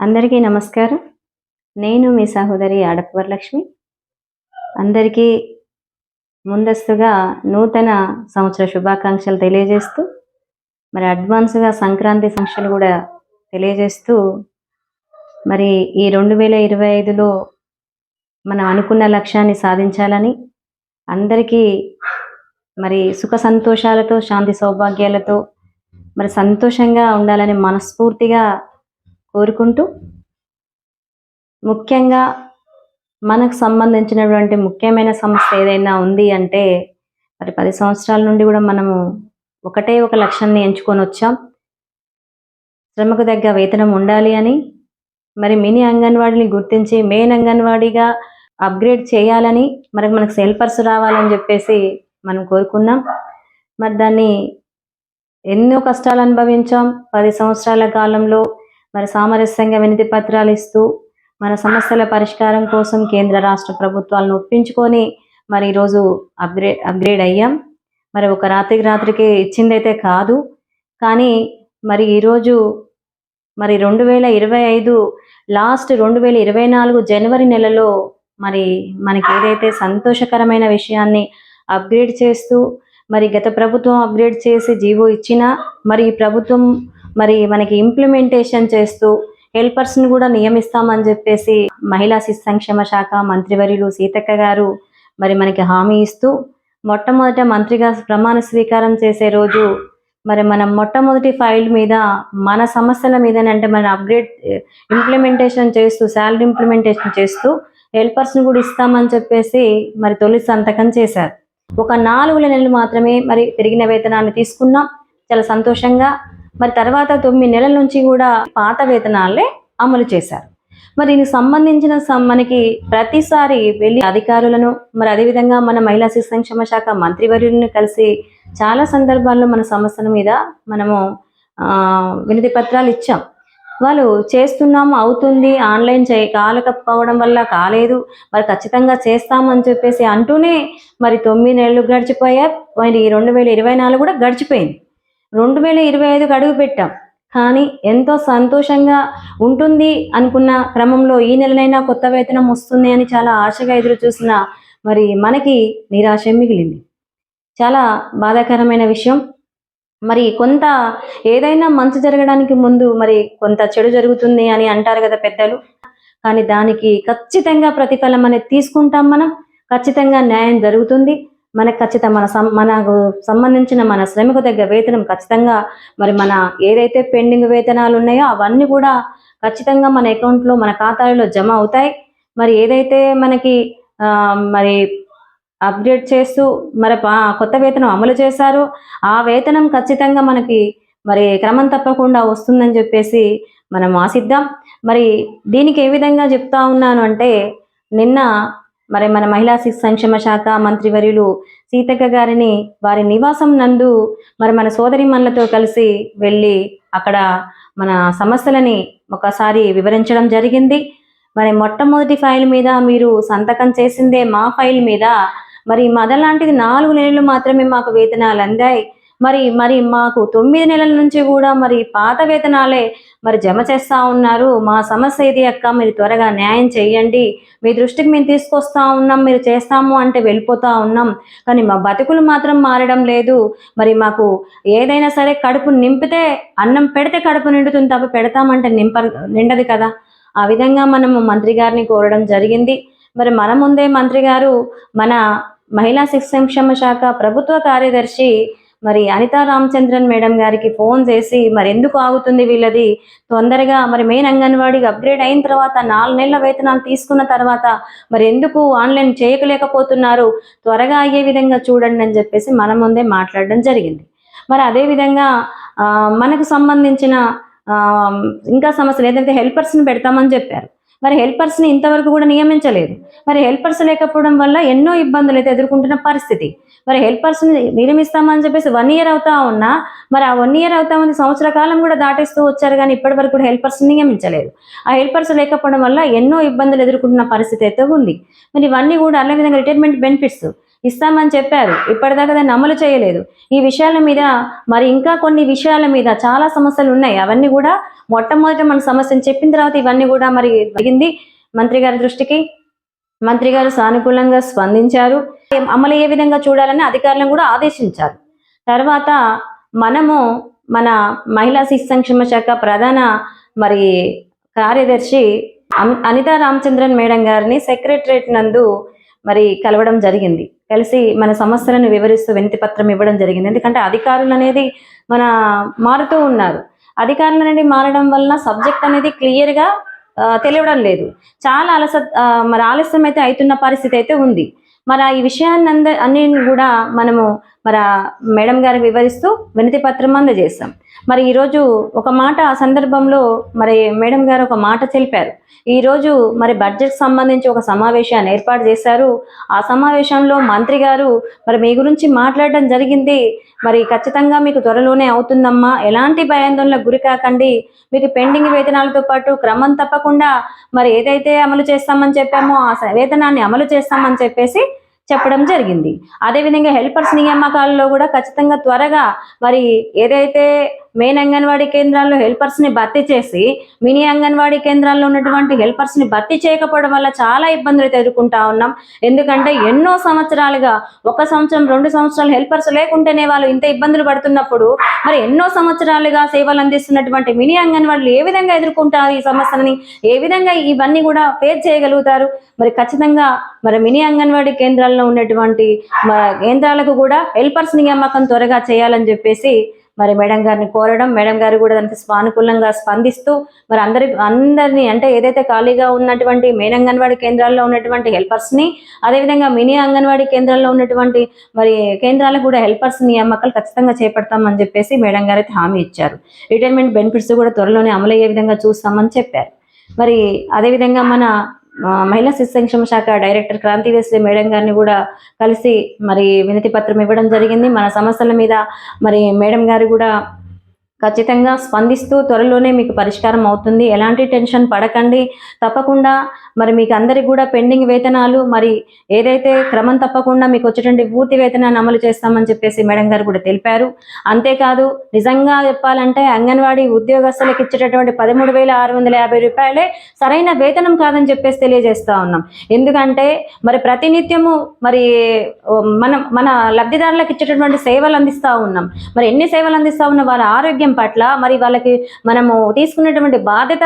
అందరికీ నమస్కారం. నేను మీ సహోదరి ఆడపు వరలక్ష్మి అందరికీ ముందస్తుగా నూతన సంవత్సర శుభాకాంక్షలు తెలియజేస్తూ మరి అడ్వాన్స్గా సంక్రాంతి సంక్షలు కూడా తెలియజేస్తూ మరి ఈ రెండు వేల ఇరవై ఐదులో మనం అనుకున్న లక్ష్యాన్ని సాధించాలని అందరికీ మరి సుఖ సంతోషాలతో శాంతి సౌభాగ్యాలతో మరి సంతోషంగా ఉండాలని మనస్ఫూర్తిగా కోరుకుంటూ ముఖ్యంగా మనకు సంబంధించినటువంటి ముఖ్యమైన సమస్య ఏదైనా ఉంది అంటే మరి పది సంవత్సరాల నుండి కూడా మనము ఒకటే ఒక లక్ష్యాన్ని ఎంచుకొని వచ్చాం. శ్రమకు తగ్గ వేతనం ఉండాలి అని. మరి మినీ అంగన్వాడిని గుర్తించి మెయిన్ అంగన్వాడీగా అప్గ్రేడ్ చేయాలని మరి మనకు సెల్ఫర్స్ రావాలని చెప్పేసి మనం కోరుకున్నాం. మరి దాన్ని ఎన్నో కష్టాలు అనుభవించాం. పది సంవత్సరాల కాలంలో మరి సామరస్యంగా వినతి పత్రాలు ఇస్తూ మన సమస్యల పరిష్కారం కోసం కేంద్ర రాష్ట్ర ప్రభుత్వాలను ఒప్పించుకొని మరి ఈరోజు అప్గ్రేడ్ అప్గ్రేడ్ అయ్యాం. మరి ఒక రాత్రికి రాత్రికి ఇచ్చిందైతే కాదు. కానీ మరి ఈరోజు మరి రెండు వేల ఇరవై ఐదు లాస్ట్ రెండు వేల ఇరవై నాలుగు జనవరి నెలలో మరి మనకి ఏదైతే సంతోషకరమైన విషయాన్ని అప్గ్రేడ్ చేస్తూ మరి గత ప్రభుత్వం అప్గ్రేడ్ చేసి జీవో ఇచ్చినా మరి ఈ ప్రభుత్వం మరి మనకి ఇంప్లిమెంటేషన్ చేస్తూ హెల్పర్స్ని కూడా నియమిస్తామని చెప్పేసి మహిళా శిశు సంక్షేమ శాఖ మంత్రివర్యులు సీతక్క గారు మరి మనకి హామీ ఇస్తూ మొట్టమొదట మంత్రిగా ప్రమాణ స్వీకారం చేసే రోజు మరి మనం మొట్టమొదటి ఫైల్ మీద మన సమస్యల మీద అంటే మన అప్గ్రేడ్ ఇంప్లిమెంటేషన్ చేస్తూ శాలరీ ఇంప్లిమెంటేషన్ చేస్తూ హెల్పర్స్ని కూడా ఇస్తామని చెప్పేసి మరి తొలి సంతకం చేశారు. ఒక నాలుగు నెలలు మాత్రమే మరి పెరిగిన వేతనాన్ని తీసుకున్నాం. చాలా సంతోషంగా మరి తర్వాత తొమ్మిది నెలల నుంచి కూడా పాత వేతనాలే అమలు చేశారు. మరి దీనికి సంబంధించిన మనకి ప్రతిసారి వెళ్ళి అధికారులను మరి అదేవిధంగా మన మహిళా శిశు సంక్షేమ శాఖ మంత్రివర్యులను కలిసి చాలా సందర్భాల్లో మన సమస్యల మీద మనము వినతి పత్రాలు ఇచ్చాం. వాళ్ళు చేస్తున్నాము అవుతుంది ఆన్లైన్ చే కాలకపోవడం వల్ల కాలేదు మరి ఖచ్చితంగా చేస్తామని చెప్పేసి అంటూనే మరి తొమ్మిది నెలలు గడిచిపోయా మరి రెండు వేల ఇరవై నాలుగు కూడా గడిచిపోయింది. రెండు వేల ఇరవై ఐదుకి అడుగు పెట్టాం. కానీ ఎంతో సంతోషంగా ఉంటుంది అనుకున్న క్రమంలో ఈ నెలనైనా కొత్త వేతనం వస్తుంది అని చాలా ఆశగా ఎదురు చూసిన మరి మనకి నిరాశ మిగిలింది. చాలా బాధాకరమైన విషయం. మరి కొంత ఏదైనా మంచి జరగడానికి ముందు మరి కొంత చెడు జరుగుతుంది అని అంటారు కదా పెద్దలు. కానీ దానికి ఖచ్చితంగా ప్రతిఫలం అనేది తీసుకుంటాం మనం. ఖచ్చితంగా న్యాయం జరుగుతుంది. మనకు ఖచ్చితంగా మన సం మనకు సంబంధించిన మన శ్రమకు తగ్గ వేతనం ఖచ్చితంగా మరి మన ఏదైతే పెండింగ్ వేతనాలు ఉన్నాయో అవన్నీ కూడా ఖచ్చితంగా మన అకౌంట్లో మన ఖాతాలో జమ అవుతాయి. మరి ఏదైతే మనకి మరి అప్డేట్ చేస్తూ మరి కొత్త వేతనం అమలు చేశారు ఆ వేతనం ఖచ్చితంగా మనకి మరి క్రమం తప్పకుండా వస్తుందని చెప్పేసి మనం ఆశిద్దాం. మరి దీనికి ఏ విధంగా చెప్తా ఉన్నాను అంటే నిన్న మరి మన మహిళా శిశు సంక్షేమ శాఖ మంత్రివర్యులు సీతక్క గారిని వారి నివాసం నందు మరి మన సోదరి కలిసి వెళ్ళి అక్కడ మన సమస్యలని ఒకసారి వివరించడం జరిగింది. మరి మొట్టమొదటి ఫైల్ మీద మీరు సంతకం చేసిందే మా ఫైల్ మీద. మరి మదలాంటిది నాలుగు నెలలు మాత్రమే మాకు వేతనాలు అందాయి. మరి మరి మాకు తొమ్మిది నెలల నుంచి కూడా మరి పాత వేతనాలే మరి జమ చేస్తూ ఉన్నారు. మా సమస్య ఇది అక్క మీరు త్వరగా న్యాయం చేయండి. మీ దృష్టికి మేము తీసుకొస్తా ఉన్నాం మీరు చేస్తాము అంటే వెళ్ళిపోతా ఉన్నాం. కానీ మా బతుకులు మాత్రం మారడం లేదు. మరి మాకు ఏదైనా సరే కడుపు నింపితే అన్నం పెడితే కడుపు నిండుతుంది తప్ప పెడతామంటే నింప నిండదు కదా. ఆ విధంగా మనము మంత్రి గారిని కోరడం జరిగింది. మరి మన ముందే మంత్రి గారు మన మహిళా శిశు సంక్షేమ శాఖ ప్రభుత్వ కార్యదర్శి మరి అనితా రామచంద్రన్ మేడం గారికి ఫోన్ చేసి మరి ఎందుకు ఆగుతుంది వీళ్ళది? తొందరగా మరి మెయిన్ అంగన్వాడీకి అప్గ్రేడ్ అయిన తర్వాత నాలుగు నెలల వేతనాలు తీసుకున్న తర్వాత మరి ఎందుకు ఆన్లైన్ చేయకలేకపోతున్నారు త్వరగా అయ్యే విధంగా చూడండి అని చెప్పేసి మన ముందే మాట్లాడడం జరిగింది. మరి అదేవిధంగా ఆ, మనకు సంబంధించిన ఆ, ఇంకా సమస్యలు ఏదైతే హెల్పర్స్ని పెడతామని చెప్పారు మరి హెల్పర్స్ని ఇంతవరకు కూడా నియమించలేదు. మరి హెల్పర్స్ లేకపోవడం వల్ల ఎన్నో ఇబ్బందులు అయితే ఎదుర్కొంటున్న పరిస్థితి. మరి హెల్పర్స్ని నియమిస్తామని చెప్పేసి వన్ ఇయర్ అవుతా ఉన్నా మరి ఆ వన్ ఇయర్ అవుతా ఉంది సంవత్సర కాలం కూడా దాటేస్తూ వచ్చారు కానీ ఇప్పటి వరకు కూడా హెల్పర్స్ నియమించలేదు. ఆ హెల్పర్స్ లేకపోవడం వల్ల ఎన్నో ఇబ్బందులు ఎదుర్కొంటున్న పరిస్థితి అయితే ఉంది. మరి ఇవన్నీ కూడా అదే విధంగా రిటైర్మెంట్ బెనిఫిట్స్ ఇస్తామని చెప్పారు. ఇప్పటిదాకా దాన్ని అమలు చేయలేదు. ఈ విషయాల మీద మరి ఇంకా కొన్ని విషయాల మీద చాలా సమస్యలు ఉన్నాయి. అవన్నీ కూడా మొట్టమొదట మన సమస్యను చెప్పిన తర్వాత ఇవన్నీ కూడా మరి జరిగింది. మంత్రి గారి దృష్టికి మంత్రి గారు సానుకూలంగా స్పందించారు. అమలు ఏ విధంగా చూడాలని అధికారులను కూడా ఆదేశించారు. తర్వాత మనము మన మహిళా శిశు సంక్షేమ శాఖ ప్రధాన మరి కార్యదర్శి అమ్- అనితా రామచంద్రన్ మేడం గారిని సెక్రటరేట్ నందు మరి కలవడం జరిగింది. కలిసి మన సమస్యలను వివరిస్తూ వినతి పత్రం ఇవ్వడం జరిగింది. ఎందుకంటే అధికారులు అనేది మన మారుతూ ఉన్నారు. అధికారులు అనేది మారడం వలన సబ్జెక్ట్ అనేది క్లియర్గా తెలియడం లేదు. చాలా అలస మరి ఆలస్యం అయితే అవుతున్న పరిస్థితి అయితే ఉంది. మరి ఆ ఈ విషయాన్ని అంద అన్ని కూడా మనము మరి మేడం గారు వివరిస్తూ వినతి పత్రం అందజేస్తాం మరి ఈరోజు ఒక మాట ఆ సందర్భంలో మరి మేడం గారు ఒక మాట తెలిపారు. ఈరోజు మరి బడ్జెట్ సంబంధించి ఒక సమావేశాన్ని ఏర్పాటు చేశారు. ఆ సమావేశంలో మంత్రి గారు మరి మీ గురించి మాట్లాడడం జరిగింది. మరి ఖచ్చితంగా మీకు త్వరలోనే అవుతుందమ్మా. ఎలాంటి భయాందోళనకు గురి కాకండి. మీకు పెండింగ్ వేతనాలతో పాటు క్రమం తప్పకుండా మరి ఏదైతే అమలు చేస్తామని చెప్పామో ఆ వేతనాన్ని అమలు చేస్తామని చెప్పేసి చెప్పడం జరిగింది. అదేవిధంగా హెల్పర్స్ నియామకాలలో కూడా ఖచ్చితంగా త్వరగా మరి ఏదైతే మెయిన్ అంగన్వాడీ కేంద్రాల్లో హెల్పర్స్ని భర్తీ చేసి మినీ అంగన్వాడీ కేంద్రాల్లో ఉన్నటువంటి హెల్పర్స్ని భర్తీ చేయకపోవడం వల్ల చాలా ఇబ్బందులు అయితే ఎదుర్కొంటా ఉన్నాం. ఎందుకంటే ఎన్నో సంవత్సరాలుగా ఒక సంవత్సరం రెండు సంవత్సరాలు హెల్పర్స్ లేకుంటేనే వాళ్ళు ఇంత ఇబ్బందులు పడుతున్నప్పుడు మరి ఎన్నో సంవత్సరాలుగా సేవలు అందిస్తున్నటువంటి మినీ అంగన్వాడీలు ఏ విధంగా ఎదుర్కొంటారు ఈ సమస్యని? ఏ విధంగా ఇవన్నీ కూడా ఫేస్ చేయగలుగుతారు? మరి ఖచ్చితంగా మరి మినీ అంగన్వాడీ కేంద్రాల్లో ఉన్నటువంటి కేంద్రాలకు కూడా హెల్పర్స్ నియామకం త్వరగా చేయాలని చెప్పేసి మరి మేడం గారిని కోరడం మేడం గారు కూడా దానికి సానుకూలంగా స్పందిస్తూ మరి అందరి అందరినీ అంటే ఏదైతే ఖాళీగా ఉన్నటువంటి మెయిన్ అంగన్వాడీ కేంద్రాల్లో ఉన్నటువంటి హెల్పర్స్ని అదేవిధంగా మినీ అంగన్వాడీ కేంద్రాల్లో ఉన్నటువంటి మరి కేంద్రాలకు కూడా హెల్పర్స్ నియామకాలు ఖచ్చితంగా చేపడతామని చెప్పేసి మేడం గారు అయితే హామీ ఇచ్చారు. రిటైర్మెంట్ బెనిఫిట్స్ కూడా త్వరలోనే అమలయ్యే విధంగా చూస్తామని చెప్పారు. మరి అదేవిధంగా మన మహిళా శిశు సంక్షేమ శాఖ డైరెక్టర్ క్రాంతి వేసే మేడం గారిని కూడా కలిసి మరి వినతి పత్రం ఇవ్వడం జరిగింది. మన సమస్యల మీద మరి మేడం గారు కూడా ఖచ్చితంగా స్పందిస్తూ త్వరలోనే మీకు పరిష్కారం అవుతుంది. ఎలాంటి టెన్షన్ పడకండి. తప్పకుండా మరి మీకు అందరికి కూడా పెండింగ్ వేతనాలు మరి ఏదైతే క్రమం తప్పకుండా మీకు వచ్చేటువంటి పూర్తి వేతనాన్ని అమలు చేస్తామని చెప్పేసి మేడం గారు కూడా తెలిపారు. అంతేకాదు నిజంగా చెప్పాలంటే అంగన్వాడీ ఉద్యోగస్తులకు ఇచ్చేటటువంటి పదమూడు వేల ఆరు వందల యాభై రూపాయలే సరైన వేతనం కాదని చెప్పేసి తెలియజేస్తా ఉన్నాం. ఎందుకంటే మరి ప్రతినిత్యము మరి మనం మన లబ్ధిదారులకు ఇచ్చేటటువంటి సేవలు అందిస్తూ ఉన్నాం. మరి ఎన్ని సేవలు అందిస్తా ఉన్నా వారి ఆరోగ్యం పట్ల మరి వాళ్ళకి మనము తీసుకున్నటువంటి బాధ్యత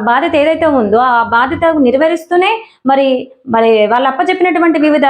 బాధ్యత ఏదైతే ఉందో ఆ బాధ్యత నెరవేరుస్తూనే మరి మరి వాళ్ళు అప్పచెప్పినటువంటి వివిధ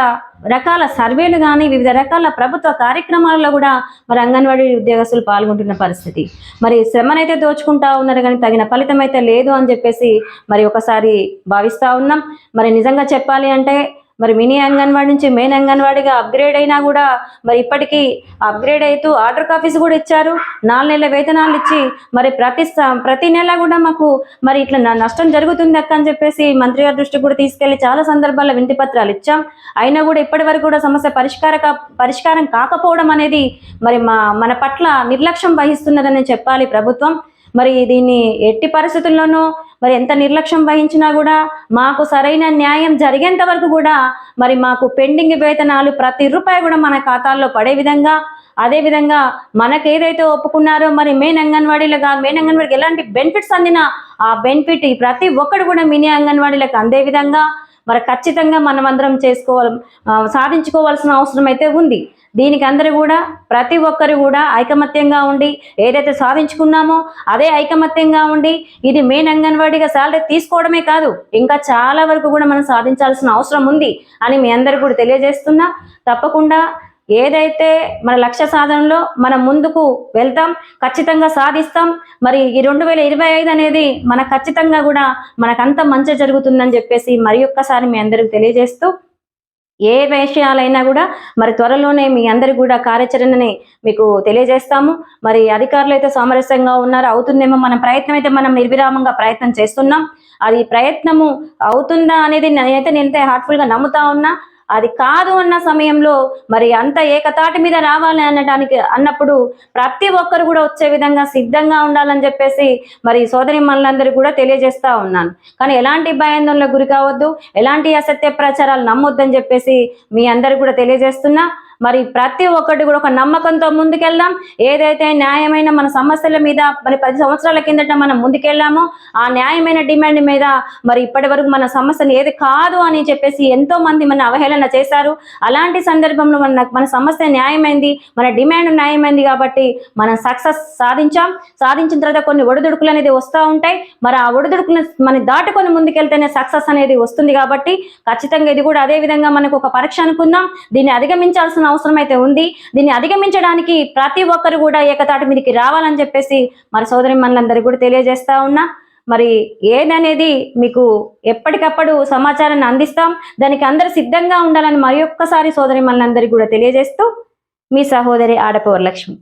రకాల సర్వేలు కానీ వివిధ రకాల ప్రభుత్వ కార్యక్రమాల్లో కూడా మరి అంగన్వాడీ ఉద్యోగస్తులు పాల్గొంటున్న పరిస్థితి. మరి శ్రమనైతే దోచుకుంటా ఉన్నారు కానీ తగిన ఫలితం అయితే లేదు అని చెప్పేసి మరి ఒకసారి భావిస్తూ ఉన్నాం. మరి నిజంగా చెప్పాలి అంటే మరి మినీ అంగన్వాడి నుంచి మెయిన్ అంగన్వాడిగా అప్గ్రేడ్ అయినా కూడా మరి ఇప్పటికీ అప్గ్రేడ్ అవుతూ ఆర్డర్ కాపీస్ కూడా ఇచ్చారు. నాలుగు నెలల వేతనాలు ఇచ్చి మరి ప్రతి ప్రతి నెల కూడా మాకు మరి ఇట్లా నష్టం జరుగుతుంది అక్క అని చెప్పేసి మంత్రి గారి దృష్టికి కూడా తీసుకెళ్ళి చాలా సందర్భాల్లో వింతి పత్రాలు ఇచ్చాం. అయినా కూడా ఇప్పటి వరకు కూడా సమస్య పరిష్కార పరిష్కారం కాకపోవడం అనేది మరి మా మన పట్ల నిర్లక్ష్యం వహిస్తున్నదని చెప్పాలి ప్రభుత్వం. మరి దీన్ని ఎట్టి పరిస్థితుల్లోనూ మరి ఎంత నిర్లక్ష్యం వహించినా కూడా మాకు సరైన న్యాయం జరిగేంత వరకు కూడా మరి మాకు పెండింగ్ వేతనాలు ప్రతి రూపాయి కూడా మన ఖాతాల్లో పడే విధంగా అదేవిధంగా మనకు ఏదైతే ఒప్పుకున్నారో మరి మెయిన్ అంగన్వాడీలుగా మెయిన్ అంగన్వాడికి ఎలాంటి బెనిఫిట్స్ అందినా ఆ బెనిఫిట్ ప్రతి ఒక్కడు కూడా మినీ అంగన్వాడీలకు అందే విధంగా మరి ఖచ్చితంగా మనమందరం చేసుకోవాలి సాధించుకోవాల్సిన అవసరం అయితే ఉంది. దీనికి అందరూ కూడా ప్రతి ఒక్కరు కూడా ఐకమత్యంగా ఉండి ఏదైతే సాధించుకున్నామో అదే ఐకమత్యంగా ఉండి ఇది మెయిన్ అంగన్వాడీగా శాలరీ తీసుకోవడమే కాదు ఇంకా చాలా వరకు కూడా మనం సాధించాల్సిన అవసరం ఉంది అని మీ అందరు కూడా తెలియజేస్తున్నా. తప్పకుండా ఏదైతే మన లక్ష్య సాధనలో మనం ముందుకు వెళ్తాం ఖచ్చితంగా సాధిస్తాం మరి ఈ రెండు వేల ఇరవై ఐదు అనేది మన ఖచ్చితంగా కూడా మనకంత మంచి జరుగుతుందని చెప్పేసి మరి ఒక్కసారి మీ అందరికి తెలియజేస్తూ ఏ విషయాలైనా కూడా మరి త్వరలోనే మీ అందరి కూడా కార్యాచరణని మీకు తెలియజేస్తాము. మరి అధికారులు అయితే సామరస్యంగా ఉన్నారు అవుతుందేమో మనం ప్రయత్నం అయితే మనం నిర్విరామంగా ప్రయత్నం చేస్తున్నాం. అది ప్రయత్నము అవుతుందా అనేది నేనైతే నేనైతే హార్ట్ఫుల్గా నమ్ముతా ఉన్నా. అది కాదు అన్న సమయంలో మరి అంత ఏకతాటి మీద రావాలి అనడానికి అన్నప్పుడు ప్రతి ఒక్కరు కూడా వచ్చే విధంగా సిద్ధంగా ఉండాలని చెప్పేసి మరి సోదరి మనలందరూ కూడా తెలియజేస్తా ఉన్నాను. కానీ ఎలాంటి భయాందోళనకు గురి కావద్దు ఎలాంటి అసత్య ప్రచారాలు నమ్మొద్దని చెప్పేసి మీ అందరు కూడా తెలియజేస్తున్నా. మరి ప్రతి ఒక్కటి కూడా ఒక నమ్మకంతో ముందుకెళ్దాం. ఏదైతే న్యాయమైన మన సమస్యల మీద మరి పది సంవత్సరాల కిందట మనం ముందుకెళ్ళామో ఆ న్యాయమైన డిమాండ్ మీద మరి ఇప్పటి వరకు మన సమస్యను ఏది కాదు అని చెప్పేసి ఎంతో మంది మన అవహేళన చేశారు. అలాంటి సందర్భంలో మన మన సమస్య న్యాయమైంది మన డిమాండ్ న్యాయమైంది కాబట్టి మనం సక్సెస్ సాధించాం. సాధించిన తర్వాత కొన్ని ఒడిదుడుకులు అనేది వస్తూ ఉంటాయి. మరి ఆ ఒడిదుడుకులు మనం దాటుకొని ముందుకెళ్తేనే సక్సెస్ అనేది వస్తుంది కాబట్టి ఖచ్చితంగా ఇది కూడా అదే విధంగా మనకు ఒక పరీక్ష అనుకుందాం. దీన్ని అధిగమించాల్సిన అవసరం అయితే ఉంది. దీన్ని అధిగమించడానికి ప్రతి ఒక్కరు కూడా ఏకతాటి మీదకి రావాలని చెప్పేసి మరి సోదరి మనందరికీ కూడా తెలియజేస్తా ఉన్నా. మరి ఏదనేది మీకు ఎప్పటికప్పుడు సమాచారాన్ని అందిస్తాం. దానికి అందరు సిద్ధంగా ఉండాలని మరి ఒక్కసారి సోదరి మనందరికీ కూడా తెలియజేస్తూ మీ సహోదరి ఆడపవర్ లక్ష్మి